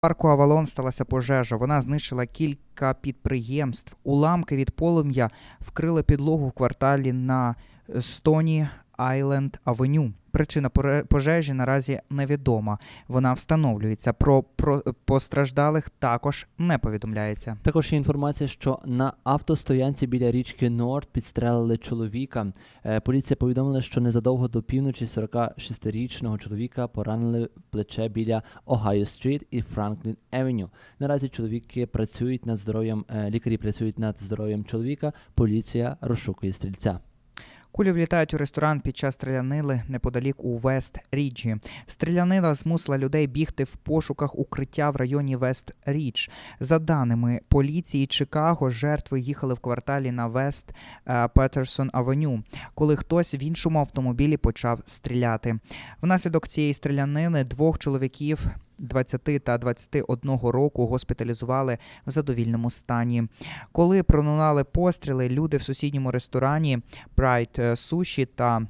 парку Авалон сталася пожежа. Вона знищила кілька підприємств. Уламки від полум'я вкрили підлогу в кварталі на Стоні Айленд Авеню. Причина пожежі наразі невідома. Вона встановлюється. Про, про постраждалих також не повідомляється. Також є інформація, що на автостоянці біля річки Норд підстрелили чоловіка. Е, Поліція повідомила, що незадовго до півночі 46-річного чоловіка поранили плече біля Огайо Стріт і Франклін Евеню. Наразі чоловіки працюють над здоров'ям, е, лікарі працюють над здоров'ям чоловіка. Поліція розшукує стрільця. Кулі влітають у ресторан під час стрілянини неподалік у Вест Ріджі. Стрілянина змусила людей бігти в пошуках укриття в районі Вест Рідж. За даними поліції Чикаго, жертви їхали в кварталі на Вест е, Петерсон Авеню, коли хтось в іншому автомобілі почав стріляти. Внаслідок цієї стрілянини двох чоловіків. 20 та 21 року госпіталізували в задовільному стані. Коли пролунали постріли, люди в сусідньому ресторані Pride е, Sushi та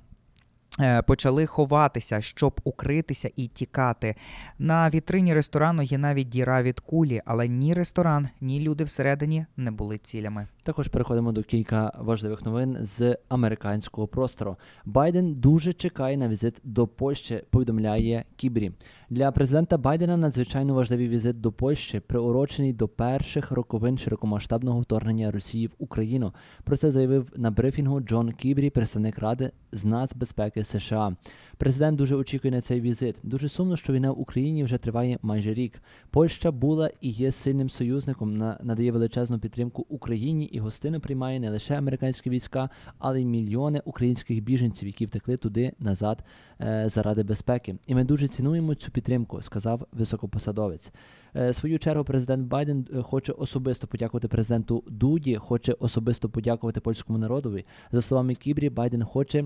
почали ховатися, щоб укритися і тікати. На вітрині ресторану є навіть діра від кулі, але ні ресторан, ні люди всередині не були цілями. Також переходимо до кілька важливих новин з американського простору. Байден дуже чекає на візит до Польщі, повідомляє Кібрі. Для президента Байдена надзвичайно важливий візит до Польщі, приурочений до перших роковин широкомасштабного вторгнення Росії в Україну. Про це заявив на брифінгу Джон Кібрі, представник Ради з нацбезпеки США. Президент дуже очікує на цей візит. Дуже сумно, що війна в Україні вже триває майже рік. Польща була і є сильним союзником, на- надає величезну підтримку Україні і гостину приймає не лише американські війська, але й мільйони українських біженців, які втекли туди назад е, заради безпеки. І ми дуже цінуємо цю підтримку, сказав високопосадовець. Е, свою чергу президент Байден е, хоче особисто подякувати президенту Дуді, хоче особисто подякувати польському народові. За словами Кібрі, Байден хоче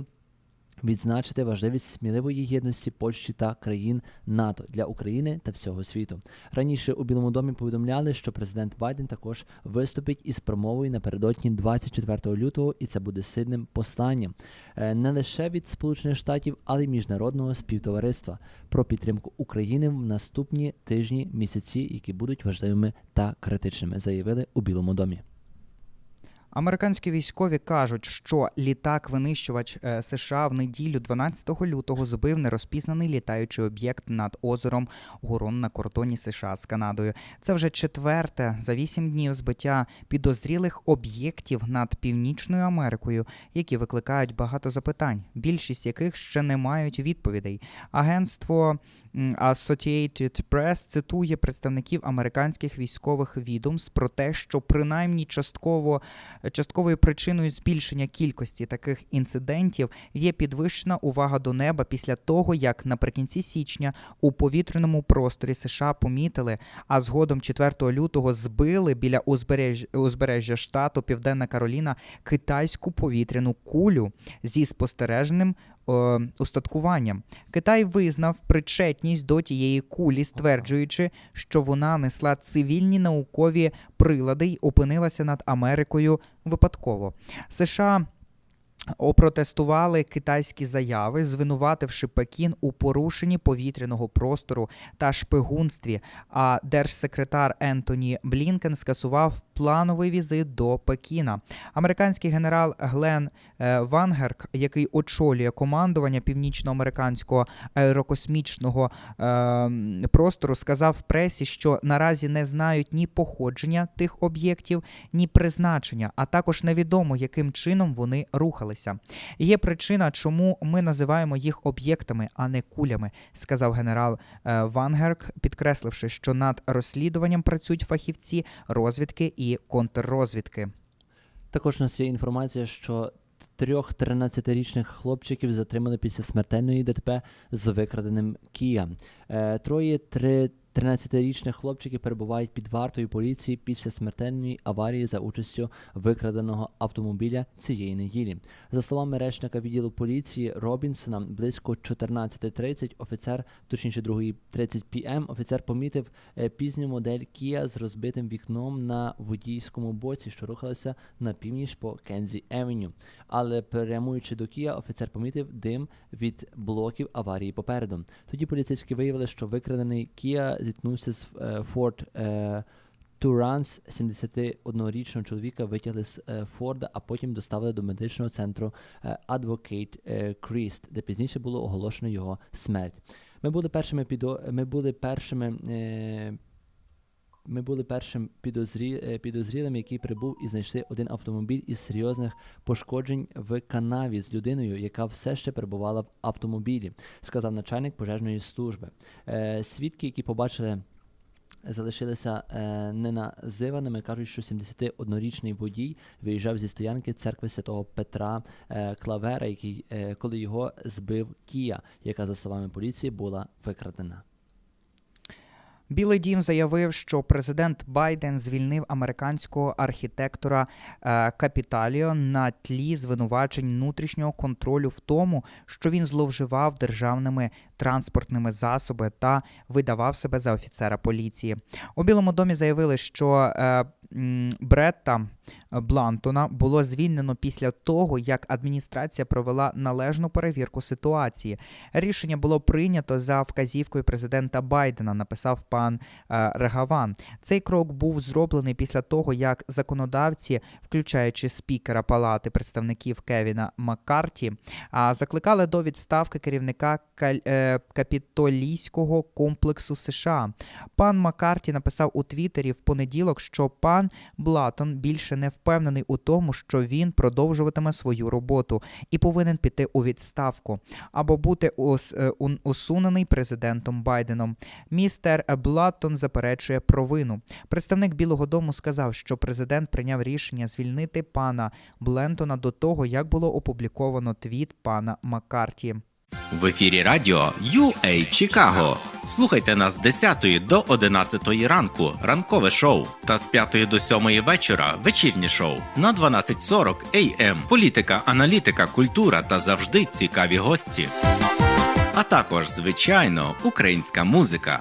відзначити важливість сміливої єдності Польщі та країн НАТО для України та всього світу. Раніше у Білому домі повідомляли, що президент Байден також виступить із промовою напередодні 24 лютого, і це буде сильним посланням е, не лише від Сполучених Штатів, але й міжнародного співтовариства про підтримку України в наступні тижні, місяці, які будуть важливими та критичними, заявили у Білому домі. Американські військові кажуть, що літак-винищувач е, США в неділю 12 лютого збив нерозпізнаний літаючий об'єкт над озером Гурон на кордоні США з Канадою. Це вже четверте за вісім днів збиття підозрілих об'єктів над Північною Америкою, які викликають багато запитань, більшість яких ще не мають відповідей. Агентство Associated Press цитує представників американських військових відомств про те, що принаймні частково частковою причиною збільшення кількості таких інцидентів є підвищена увага до неба після того, як наприкінці січня у повітряному просторі США помітили, а згодом 4 лютого збили біля узбережжя, узбережжя штату Південна Кароліна китайську повітряну кулю зі спостереженим устаткуванням. Китай визнав причетність до тієї кулі, стверджуючи, що вона несла цивільні наукові прилади й опинилася над Америкою випадково. США опротестували китайські заяви, звинувативши Пекін у порушенні повітряного простору та шпигунстві. А держсекретар Ентоні Блінкен скасував плановий візит до Пекіна. Американський генерал Глен е, Вангерк, який очолює командування північноамериканського аерокосмічного е, простору, сказав пресі, що наразі не знають ні походження тих об'єктів, ні призначення, а також невідомо, яким чином вони рухалися. Є причина, чому ми називаємо їх об'єктами, а не кулями, сказав генерал е, Вангерк, підкресливши, що над розслідуванням працюють фахівці розвідки і контррозвідки. Також нас є інформація, що трьох 13-річних хлопчиків затримали після смертельної ДТП з викраденим Кія. Е, троє три 13-річних хлопчиків перебувають під вартою поліції після смертельної аварії за участю викраденого автомобіля цієї неділі. За словами речника відділу поліції Робінсона, близько 14.30 офіцер, точніше 2.30 пм, офіцер помітив е, пізню модель Kia з розбитим вікном на водійському боці, що рухалася на північ по Кензі Евеню. Але прямуючи до Kia, офіцер помітив дим від блоків аварії попереду. Тоді поліцейські виявили, що викрадений Kia зіткнувся з е, Форд е, Туранс 71-річного чоловіка витягли з е, Форда, а потім доставили до медичного центру Advocate е, де пізніше було оголошено його смерть. Ми були першими підо... ми були першими. Ми були першим підозрі... е, підозрілим, який прибув і знайшли один автомобіль із серйозних пошкоджень в канаві з людиною, яка все ще перебувала в автомобілі, сказав начальник пожежної служби. Е, свідки, які побачили залишилися е, неназиваними. Кажуть, що 71-річний водій виїжджав зі стоянки церкви святого Петра е, Клавера, який, е, коли його збив Кія, яка, за словами поліції, була викрадена. Білий дім заявив, що президент Байден звільнив американського архітектора е, Капіталіо на тлі звинувачень внутрішнього контролю в тому, що він зловживав державними транспортними засоби та видавав себе за офіцера поліції. У Білому домі заявили, що е, Бретта Блантона було звільнено після того, як адміністрація провела належну перевірку ситуації. Рішення було прийнято за вказівкою президента Байдена, написав пан е, Регаван. Цей крок був зроблений після того, як законодавці, включаючи спікера Палати представників Кевіна Маккарті, закликали до відставки керівника е, капітолійського комплексу США. Пан Маккарті написав у Твіттері в понеділок, що пан Блатон більше не впевнений у тому, що він продовжуватиме свою роботу і повинен піти у відставку або бути е, усунений президентом Байденом. Містер Блаттон заперечує провину. Представник Білого Дому сказав, що президент прийняв рішення звільнити пана Блентона до того, як було опубліковано твіт пана Маккарті. В ефірі радіо UA Чикаго. Слухайте нас з 10 до 11 ранку, ранкове шоу, та з 5 до 7 вечора вечірнє шоу на 12.40 AM. Політика, аналітика, культура та завжди цікаві гості. А також, звичайно, українська музика.